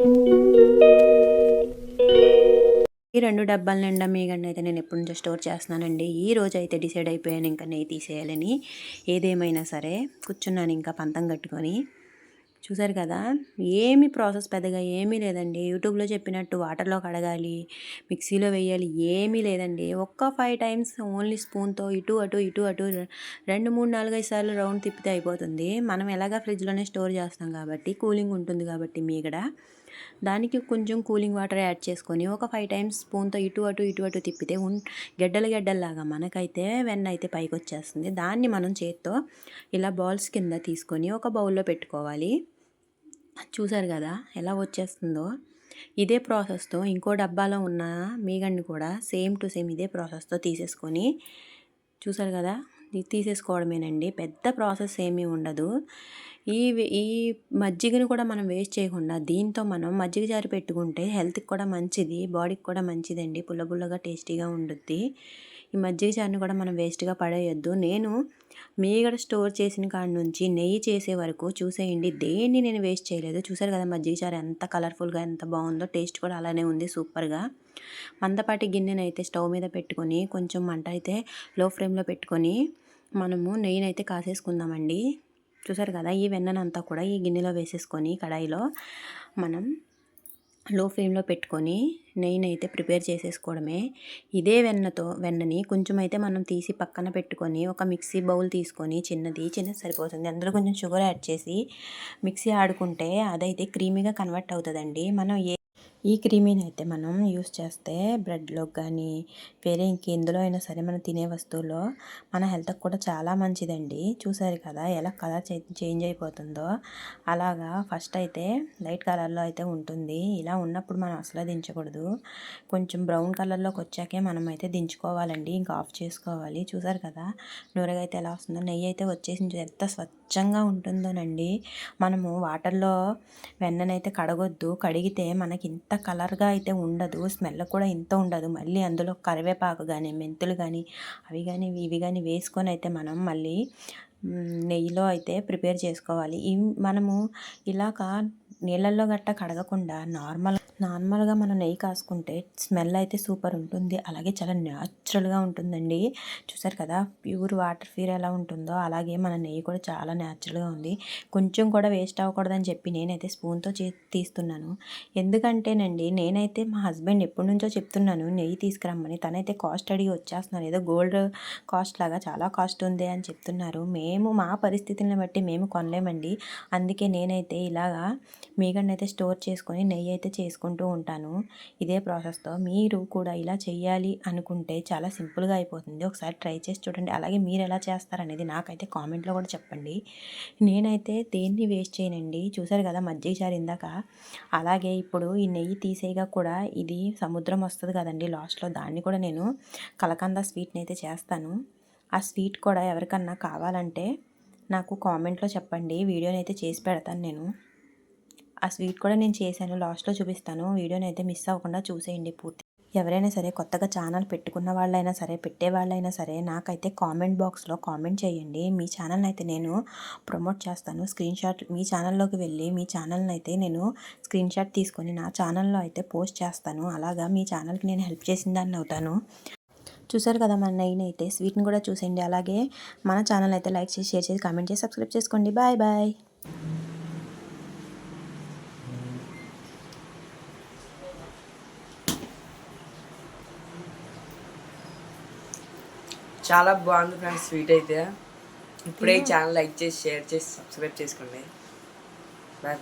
ఈ రెండు డబ్బాల నిండా మీగండి అయితే నేను ఎప్పటి నుంచో స్టోర్ చేస్తున్నానండి. ఈ రోజు అయితే డిసైడ్ అయిపోయాను ఇంకా నెయ్యి తీసేయాలని. ఏదేమైనా సరే కూర్చున్నాను ఇంకా పంతం కట్టుకొని. చూసారు కదా ఏమి ప్రాసెస్ పెద్దగా ఏమీ లేదండి. యూట్యూబ్లో చెప్పినట్టు వాటర్లో కడగాలి మిక్సీలో వేయాలి ఏమీ లేదండి. ఒక్క ఫైవ్ టైమ్స్ ఓన్లీ స్పూన్తో ఇటు అటు ఇటు అటు రెండు మూడు నాలుగైదు సార్లు రౌండ్ తిప్పితే అయిపోతుంది. మనం ఎలాగా ఫ్రిడ్జ్లోనే స్టోర్ చేస్తాం కాబట్టి కూలింగ్ ఉంటుంది కాబట్టి మీగడ దానికి కొంచెం కూలింగ్ వాటర్ యాడ్ చేసుకొని ఒక ఫైవ్ టైమ్స్ స్పూన్తో ఇటు అటు ఇటు అటు తిప్పితే ఉన్ గెడ్డలు గెడ్డల్లాగా మనకైతే వెన్న అయితే పైకి వచ్చేస్తుంది. దాన్ని మనం చేత్తో ఇలా బాల్స్ కింద తీసుకొని ఒక బౌల్లో పెట్టుకోవాలి. చూసారు కదా ఎలా వచ్చేస్తుందో? ఇదే ప్రాసెస్తో ఇంకో డబ్బాలో ఉన్న మీగండి కూడా సేమ్ టు సేమ్ ఇదే ప్రాసెస్తో తీసేసుకొని చూసారు కదా? తీసేసుకోవడమేనండి. పెద్ద ప్రాసెస్ ఏమీ ఉండదు. ఈ ఈ మజ్జిగని కూడా మనం వేస్ట్ చేయకుండా దీంతో మనం మజ్జిగ జారి పెట్టుకుంటే హెల్త్కి కూడా మంచిది బాడీకి కూడా మంచిదండి. పుల్ల పుల్లగా టేస్టీగా ఉండుద్ది. ఈ మజ్జిగ చారుని కూడా మనం వేస్ట్గా పడేయొద్దు. నేను మీగడ స్టోర్ చేసిన కాడి నుంచి నెయ్యి చేసే వరకు చూసేయండి. దేన్ని నేను వేస్ట్ చేయలేదు. చూసారు కదా మజ్జిగ చారు ఎంత కలర్ఫుల్గా ఎంత బాగుందో. టేస్ట్ కూడా అలానే ఉంది సూపర్గా. మందపాటి గిన్నెనైతే స్టవ్ మీద పెట్టుకొని కొంచెం మంట అయితే లో ఫ్లేమ్లో పెట్టుకొని మనము నెయ్యినైతే కాసేసుకుందామండి. చూసారు కదా ఈ వెన్ననంతా కూడా ఈ గిన్నెలో వేసేసుకొని కడాయిలో మనం లో ఫ్లేమ్లో పెట్టుకొని నెయ్యిని అయితే ప్రిపేర్ చేసేసుకోవడమే. ఇదే వెన్నతో వెన్నని కొంచెం అయితే మనం తీసి పక్కన పెట్టుకొని ఒక మిక్సీ బౌల్ తీసుకొని చిన్నది చిన్నది సరిపోతుంది. అందులో కొంచెం షుగర్ యాడ్ చేసి మిక్సీ ఆడుకుంటే అదైతే క్రీమీగా కన్వర్ట్ అవుతుందండి. మనం ఏ ఈ క్రీమీని అయితే మనం యూస్ చేస్తే బ్రెడ్లో కానీ వేరే ఇంకెందులో అయినా సరే మనం తినే వస్తువులో మన హెల్త్కి కూడా చాలా మంచిదండి. చూసారు కదా ఎలా కలర్ చేంజ్ అయిపోతుందో. అలాగా ఫస్ట్ అయితే లైట్ కలర్లో అయితే ఉంటుంది. ఇలా ఉన్నప్పుడు మనం అసలు దించకూడదు. కొంచెం బ్రౌన్ కలర్లోకి వచ్చాకే మనం అయితే దించుకోవాలండి. ఇంకా ఆఫ్ చేసుకోవాలి. చూసారు కదా నూరగా అయితే ఎలా వస్తుందో. నెయ్యి అయితే వచ్చేసి ఎంత స్వచ్ఛంగా ఉంటుందోనండి. మనము వాటర్లో వెన్ననైతే కడగొద్దు. కడిగితే మనకి ఇంత కలర్గా అయితే ఉండదు. స్మెల్ కూడా ఇంత ఉండదు. మళ్ళీ అందులో కరివేపాకు కానీ మెంతులు కానీ అవి కానీ ఇవి కానీ వేసుకొని అయితే మనం మళ్ళీ నెయ్యిలో అయితే ప్రిపేర్ చేసుకోవాలి. మనము ఇలాగా నీళ్ళల్లో గట్ట కడగకుండా నార్మల్ నార్మల్గా మనం నెయ్యి కాసుకుంటే స్మెల్ అయితే సూపర్ ఉంటుంది. అలాగే చాలా న్యాచురల్గా ఉంటుందండి. చూసారు కదా ప్యూర్ వాటర్ ఫీర్ ఎలా ఉంటుందో అలాగే మన నెయ్యి కూడా చాలా న్యాచురల్గా ఉంది. కొంచెం కూడా వేస్ట్ అవ్వకూడదని చెప్పి నేనైతే స్పూన్తో చే తీస్తున్నాను. ఎందుకంటేనండి నేనైతే మా హస్బెండ్ ఎప్పటి నుంచో చెప్తున్నాను నెయ్యి తీసుకురమ్మని. తనైతే కాస్ట్ అడిగి వచ్చేస్తున్నారు. ఏదో గోల్డ్ కాస్ట్ లాగా చాలా కాస్ట్ ఉంది అని చెప్తున్నారు. మేము మా పరిస్థితులను బట్టి మేము కొనలేమండి. అందుకే నేనైతే ఇలాగా మీగడని అయితే స్టోర్ చేసుకొని నెయ్యి అయితే చేసుకుంటూ ఉంటాను. ఇదే ప్రాసెస్తో మీరు కూడా ఇలా చేయాలి అనుకుంటే చాలా సింపుల్గా అయిపోతుంది. ఒకసారి ట్రై చేసి చూడండి. అలాగే మీరు ఎలా చేస్తారనేది నాకైతే కామెంట్లో కూడా చెప్పండి. నేనైతే దేన్ని వేస్ట్ చేయనండి? చూసారు కదా మజ్జిగ చారు ఇందాక? అలాగే ఇప్పుడు ఈ నెయ్యి తీసేయగా కూడా ఇది సముద్రం వస్తుంది కదండి లాస్ట్లో. దాన్ని కూడా నేను కలకంద స్వీట్ని అయితే చేస్తాను. ఆ స్వీట్ కూడా ఎవరికన్నా కావాలంటే నాకు కామెంట్లో చెప్పండి. వీడియోని అయితే చేసి పెడతాను నేను. ఆ స్వీట్ కూడా నేను చేశాను. లాస్ట్లో చూపిస్తాను. వీడియోని అయితే మిస్ అవ్వకుండా చూసేయండి పూర్తి. ఎవరైనా సరే కొత్తగా ఛానల్ పెట్టుకున్న వాళ్ళైనా సరే పెట్టే వాళ్ళైనా సరే నాకైతే కామెంట్ బాక్స్లో కామెంట్ చేయండి. మీ ఛానల్ని అయితే నేను ప్రమోట్ చేస్తాను. స్క్రీన్ షాట్ మీ ఛానల్లోకి వెళ్ళి మీ ఛానల్ని అయితే నేను స్క్రీన్ షాట్ తీసుకొని నా ఛానల్లో అయితే పోస్ట్ చేస్తాను. అలాగా మీ ఛానల్కి నేను హెల్ప్ చేసిన దాన్ని అవుతాను. చూసారు కదా మన నైన్ అయితే స్వీట్ని కూడా చూసేయండి. అలాగే మన ఛానల్ అయితే లైక్ చేసి షేర్ చేసి కామెంట్ చేసి సబ్స్క్రైబ్ చేసుకోండి. Bye bye. చాలా బాగుంది ఫ్రెండ్స్ స్వీట్ అయితే. ఇప్పుడే ఛానల్ లైక్ చేసి షేర్ చేసి సబ్స్క్రైబ్ చేసుకోండి. బాయ్